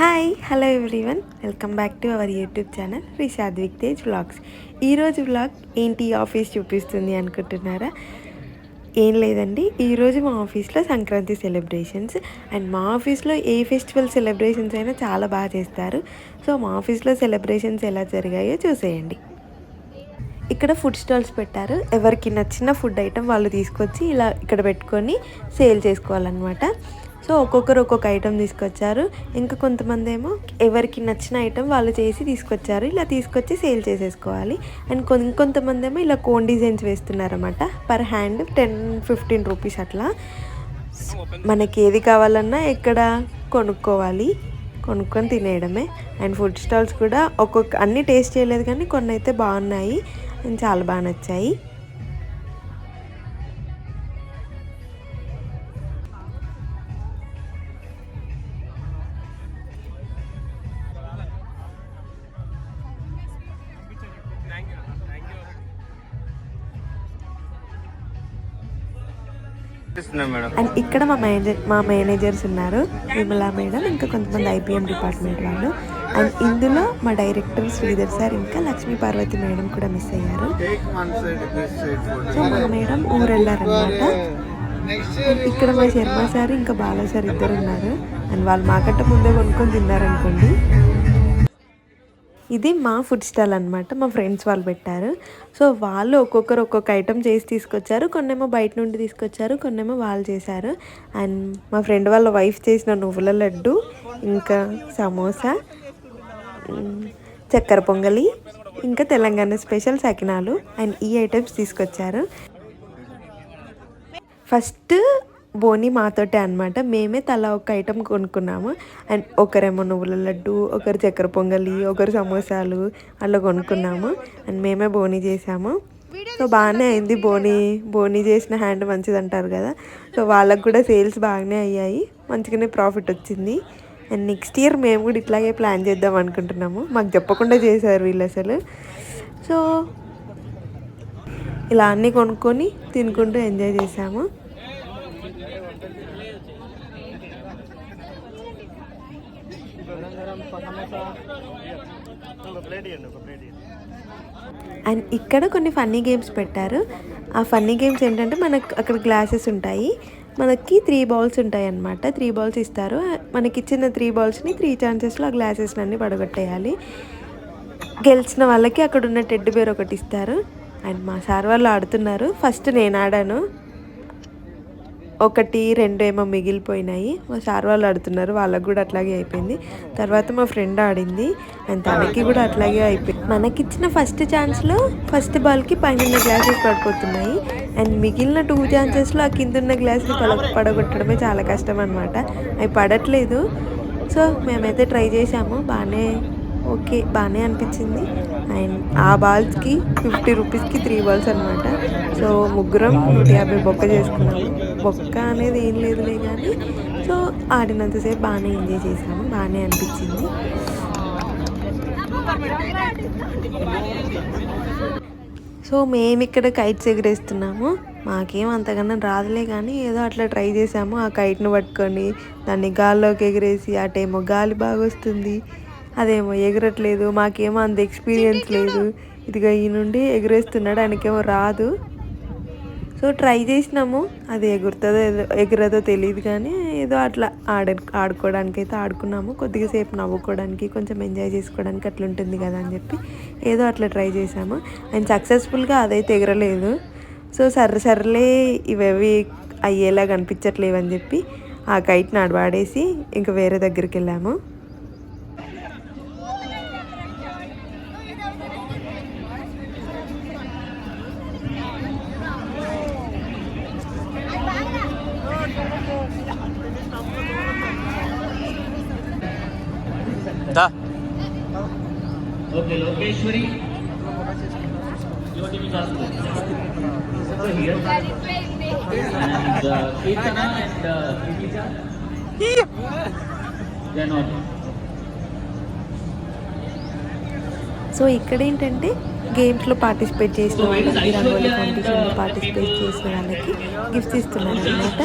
Hi hello everyone welcome back to our YouTube channel Rishadvik Tej vlogs ఈరోజు vlog ఏంటి? Office చూపిస్తుంది అనుకుంటున్నారా? ఏం లేదండి. ఈరోజు మా ఆఫీస్లో సంక్రాంతి సెలబ్రేషన్స్ అండ్ మా ఆఫీస్లో ఏ ఫెస్టివల్ సెలబ్రేషన్స్ అయినా చాలా బాగా చేస్తారు. సో మా ఆఫీస్లో సెలబ్రేషన్స్ ఎలా జరిగాయో చూసేయండి. ఇక్కడ ఫుడ్ స్టాల్స్ పెట్టారు. ఎవరికి నచ్చిన ఫుడ్ ఐటెం వాళ్ళు తీసుకొచ్చి ఇలా ఇక్కడ పెట్టుకొని సేల్ చేసుకోవాలన్నమాట. సో ఒక్కొక్కరు ఒక్కొక్క ఐటెం తీసుకొచ్చారు. ఇంకా కొంతమంది ఏమో ఎవరికి నచ్చిన ఐటెం వాళ్ళు చేసి తీసుకొచ్చారు. ఇలా తీసుకొచ్చి సేల్ చేసేసుకోవాలి. అండ్ కొన్ ఇంకొంతమంది ఏమో ఇలా cone designs వేస్తున్నారన్నమాట. Per hand ten fifteen rupees అట్లా. మనకి ఏది కావాలన్నా ఎక్కడ కొనుక్కోవాలి. కొనుక్కొని తినేయడమే. అండ్ ఫుడ్ స్టాల్స్ కూడా ఒక్కొక్క అన్నీ టేస్ట్ చేయలేదు కానీ కొన్ని అయితే బాగున్నాయి. అండ్ చాలా బాగా నచ్చాయి. అండ్ ఇక్కడ మా మేనేజర్ మా మేనేజర్స్ ఉన్నారు విమలా మేడం ఇంకా కొంతమంది ఐపీఎం డిపార్ట్మెంట్ వాళ్ళు. అండ్ ఇందులో మా డైరెక్టర్ శ్రీధర్ సార్ ఇంకా లక్ష్మీ పార్వతి మేడం కూడా మిస్ అయ్యారు. సో మా మేడం ఊరు వెళ్ళారనమాట అండ్ ఇక్కడ మా శర్మ సార్ ఇంకా బాలా సార్ ఇద్దరు ఉన్నారు. అండ్ వాళ్ళు మాకంటే ముందే కొనుక్కొని తిన్నారనుకోండి. ఇది మా ఫుడ్ స్టాల్ అనమాట మా ఫ్రెండ్స్ వాళ్ళు పెట్టారు. సో వాళ్ళు ఒక్కొక్కరు ఒక్కొక్క ఐటెం చేసి తీసుకొచ్చారు. కొన్నేమో బయట నుండి తీసుకొచ్చారు కొన్నేమో వాళ్ళు చేశారు. అండ్ మా ఫ్రెండ్ వాళ్ళ వైఫ్ చేసిన నువ్వుల లడ్డు ఇంకా సమోసా చక్కెర పొంగలి ఇంకా తెలంగాణ స్పెషల్ సకినాలు. అండ్ ఈ ఐటమ్స్ తీసుకొచ్చారు. ఫస్ట్ బోని మాతోటే అనమాట మేమే తలా ఒక ఐటెం కొనుక్కున్నాము. అండ్ ఒకరేమో నువ్వుల లడ్డు ఒకరు చక్కెర పొంగలి ఒకరు సమోసాలు అలా కొనుక్కున్నాము. అండ్ మేమే బోని చేసాము. సో బాగానే అయింది బోని. బోని చేసిన హ్యాండ్ మంచిది అంటారు కదా. సో వాళ్ళకు కూడా సేల్స్ బాగానే అయ్యాయి. మంచిగానే ప్రాఫిట్ వచ్చింది. అండ్ నెక్స్ట్ ఇయర్ మేము కూడా ఇట్లాగే ప్లాన్ చేద్దాం అనుకుంటున్నాము. మాకు చెప్పకుండా చేశారు వీళ్ళు అసలు. సో ఇలా అన్నీ కొనుక్కొని తినుకుంటూ ఎంజాయ్ చేసాము. అండ్ ఇక్కడ కొన్ని ఫన్నీ గేమ్స్ పెట్టారు. ఆ ఫన్నీ గేమ్స్ ఏంటంటే మనకు అక్కడ గ్లాసెస్ ఉంటాయి. మనకి త్రీ బాల్స్ ఉంటాయి అన్నమాట త్రీ బాల్స్ ఇస్తారు. మనకి ఇచ్చిన త్రీ బాల్స్ని త్రీ ఛాన్సెస్లో ఆ గ్లాసెస్ అన్ని పడగొట్టేయాలి. గెలిచిన వాళ్ళకి అక్కడ ఉన్న టెడ్ బేర్ ఒకటి ఇస్తారు. అండ్ మా సార్ వాళ్ళు ఆడుతున్నారు. ఫస్ట్ నేను ఆడాను. ఒకటి రెండు ఏమో మిగిలిపోయినాయి. మా సార్ వాళ్ళు ఆడుతున్నారు వాళ్ళకు కూడా అట్లాగే అయిపోయింది. తర్వాత మా ఫ్రెండ్ ఆడింది. అండ్ తనకి కూడా అట్లాగే అయిపోయింది మనకిచ్చిన ఫస్ట్ ఛాన్స్లో ఫస్ట్ బాల్కి పైన గ్లాసెస్ పడిపోతున్నాయి. అండ్ మిగిలిన టూ ఛాన్సెస్లో ఆ కింద ఉన్న గ్లాసులు పడ పడగొట్టడమే చాలా కష్టం అనమాట అవి పడట్లేదు. సో మేమైతే ట్రై చేసాము బాగానే ఓకే బాగానే అనిపించింది. అండ్ ఆ బాల్స్కి ఫిఫ్టీ రూపీస్కి త్రీ బాల్స్ అనమాట సో ముగ్గురం నూట యాభై బొక్క చేసుకున్నాము. బొక్క అనేది ఏం లేదులే కానీ సో ఆడినంతసేపు బాగానే ఎంజాయ్ చేసాము. బాగానే అనిపించింది. సో మేము ఇక్కడ కైట్స్ ఎగరేస్తున్నాము. మాకేం అంతకన్నా రాదులే కానీ ఏదో అట్లా ట్రై చేసాము. ఆ కైట్ను పట్టుకొని దాన్ని గాల్లోకి ఎగిరేసి అటేమో గాలి బాగా వస్తుంది అదేమో ఎగరట్లేదు మాకేమో అంత ఎక్స్పీరియన్స్ లేదు. ఇదిగా ఈ నుండి ఎగరేస్తున్నాడు ఆయనకేమో రాదు. సో ట్రై చేసినాము అది ఎగురుతుందో ఏదో ఎగురదో తెలియదు కానీ ఏదో అట్లా ఆడ ఆడుకోవడానికి అయితే ఆడుకున్నాము. కొద్దిగా సేపు నవ్వుకోవడానికి కొంచెం ఎంజాయ్ చేసుకోవడానికి అట్లా ఉంటుంది కదా అని చెప్పి ఏదో అట్లా ట్రై చేసాము అండ్ సక్సెస్ఫుల్గా అదైతే ఎగరలేదు. సో సర్ర సర్లే ఇవేవి అయ్యేలా కనిపించట్లేవు అని చెప్పి ఆ కైట్ని ఆడవాడేసి ఇంకా వేరే దగ్గరికి వెళ్ళాము. They are not. సో ఇక్కడ ఏంటంటే గేమ్స్లో పార్టిసిపేట్ చేసిన వాళ్ళకి రంగోలీ కాంపిటీషన్లో పార్టిసిపేట్ చేసిన వాళ్ళకి గిఫ్ట్స్ ఇస్తున్నారు అనమాట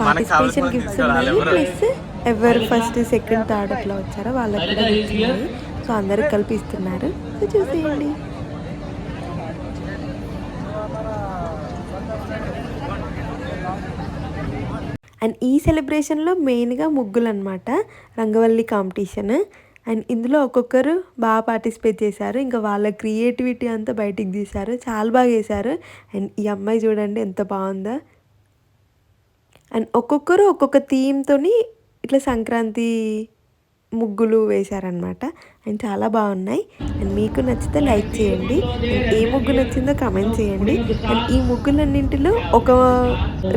పార్టిసిపేషన్ గిఫ్ట్స్ ఉన్నాయి ప్లస్ ఎవరు ఫస్ట్ సెకండ్ థర్డ్ అట్లా వచ్చారో వాళ్ళకి కూడా గిఫ్ట్స్ సో అందరికి కలిపి ఇస్తున్నారు. సో చూసేయండి. అండ్ ఈ సెలబ్రేషన్లో మెయిన్గా ముగ్గులు అనమాట రంగవల్లి కాంపిటీషన్ అండ్ ఇందులో ఒక్కొక్కరు బాగా పార్టిసిపేట్ చేశారు. ఇంకా వాళ్ళ క్రియేటివిటీ అంతా బయటికి తీశారు. చాలా బాగా చేశారు. అండ్ ఈ అమ్మాయి చూడండి ఎంత బాగుందో. అండ్ ఒక్కొక్కరు ఒక్కొక్క థీమ్తోని ఇట్లా సంక్రాంతి ముగ్గులు వేశారనమాట అండ్ చాలా బాగున్నాయి. అండ్ మీకు నచ్చితే లైక్ చేయండి. ఏ ముగ్గు నచ్చిందో కమెంట్ చేయండి. అండ్ ఈ ముగ్గులన్నింటిలో ఒక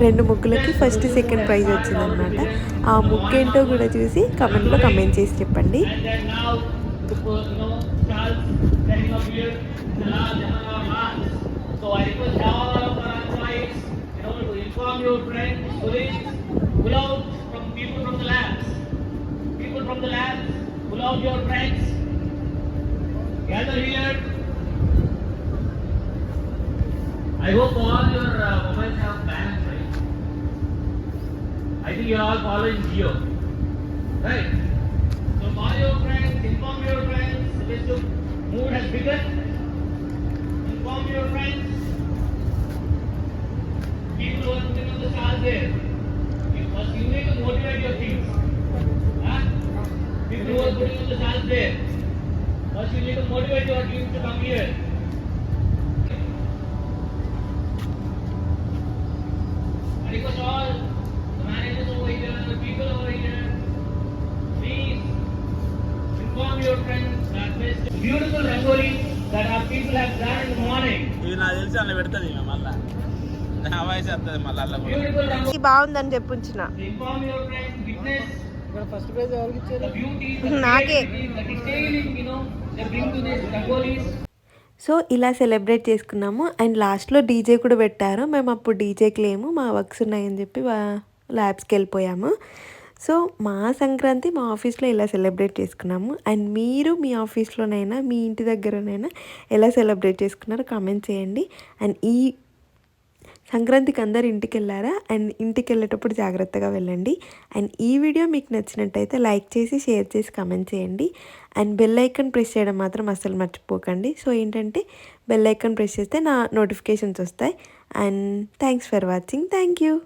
రెండు ముగ్గులకి ఫస్ట్ సెకండ్ ప్రైజ్ వచ్చిందనమాట ఆ ముగ్గు ఏంటో కూడా చూసి కమెంట్లో కమెంట్ చేసి చెప్పండి. People from the labs. People from the labs, pull out your friends, gather here. I hope all your uh, mobiles have plans, right? I think you're all following Geo. Right? So call your friends, inform your friends, this the mood has begun. Inform your friends. People who are putting on the stars there. You you need to motivate your teams. Huh? People who are putting the stars there. First you need to motivate your teams to come here. People over here, please inform your friends that this beautiful rangoli that our people have done in the morning. ఇది. బాగుందని చెప్పుంచిన. నాకే. So ఇలా celebrate చేసుకున్నాము. And లాస్ట్లో DJ కూడా పెట్టారు. మేము అప్పుడు డీజేకి లేము మా వర్క్స్ ఉన్నాయని చెప్పి ల్యాబ్స్కి వెళ్ళిపోయాము. సో మా సంక్రాంతి మా ఆఫీస్లో ఇలా సెలబ్రేట్ చేసుకున్నాము. అండ్ మీరు మీ ఆఫీస్లోనైనా మీ ఇంటి దగ్గరనైనా ఎలా సెలబ్రేట్ చేసుకున్నారో కామెంట్ చేయండి. అండ్ ఈ సంక్రాంతికి అందరు ఇంటికి వెళ్ళారా అండ్ ఇంటికి వెళ్ళేటప్పుడు జాగ్రత్తగా వెళ్ళండి. అండ్ ఈ వీడియో మీకు నచ్చినట్టయితే లైక్ చేసి షేర్ చేసి కమెంట్ చేయండి. అండ్ బెల్ ఐకన్ ప్రెస్ చేయడం మాత్రం అస్సలు మర్చిపోకండి. సో ఏంటంటే బెల్ ఐకన్ ప్రెస్ చేస్తే నా నోటిఫికేషన్స్ వస్తాయి. And thanks for watching. Thank you.